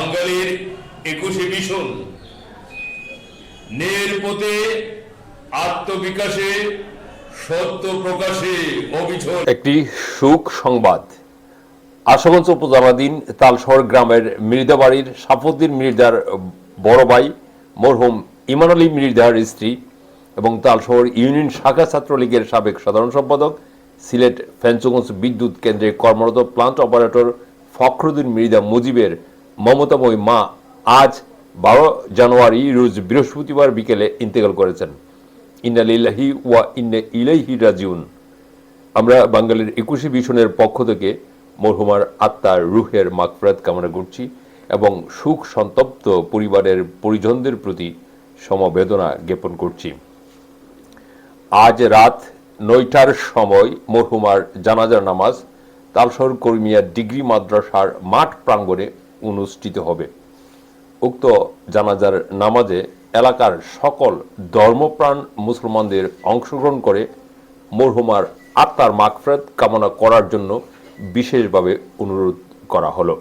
বাঙালির একুশে মিশন। নের পথে আত্মবিকাশে সত্য প্রকাশে অবিচল। একটি সুখ সংবাদ। আশুগঞ্জ উপজেলাধীন তালশহর গ্রামের মৃদাবাড়ির সাফুদ্দিন মৃদার বড় ভাই মরহুম ইমান আলী মৃদার স্ত্রী এবং তালশহর ইউনিয়ন শাখা ছাত্রলীগের সাবেক সাধারণ সম্পাদক, সিলেট ফেঞ্চগঞ্জ বিদ্যুৎ কেন্দ্রে কর্মরত প্লান্ট অপারেটর ফখরুদ্দিন মৃদা মুজিবের মমতাময়ী মা আজ বারো জানুয়ারি রোজ বৃহস্পতিবার বিকেলে ইন্তেকাল করেছেন। ইন্নালিল্লাহি ওয়া ইন্নে ইলাইহি রাজিউন। আমরা বাঙালির একুশে ভীষণের পক্ষ থেকে মরহুমার আত্মার রুহের মাগফরাত কামনা করছি এবং সুখ সন্তপ্ত পরিবারের পরিজনদের প্রতি সমবেদনা জ্ঞাপন করছি। আজ রাত নয়টার সময় মরহুমার জানাজার নামাজ তালশহর কর্মিয়া ডিগ্রি মাদ্রাসার মাঠ প্রাঙ্গণে অনুষ্ঠিত হবে। উক্ত জানাজার নামাজে এলাকার সকল ধর্মপ্রাণ মুসলমানদের অংশগ্রহণ করে মরহুমার আত্মার মাকফরাত কামনা করার জন্য বিশেষভাবে অনুরোধ করা হলো।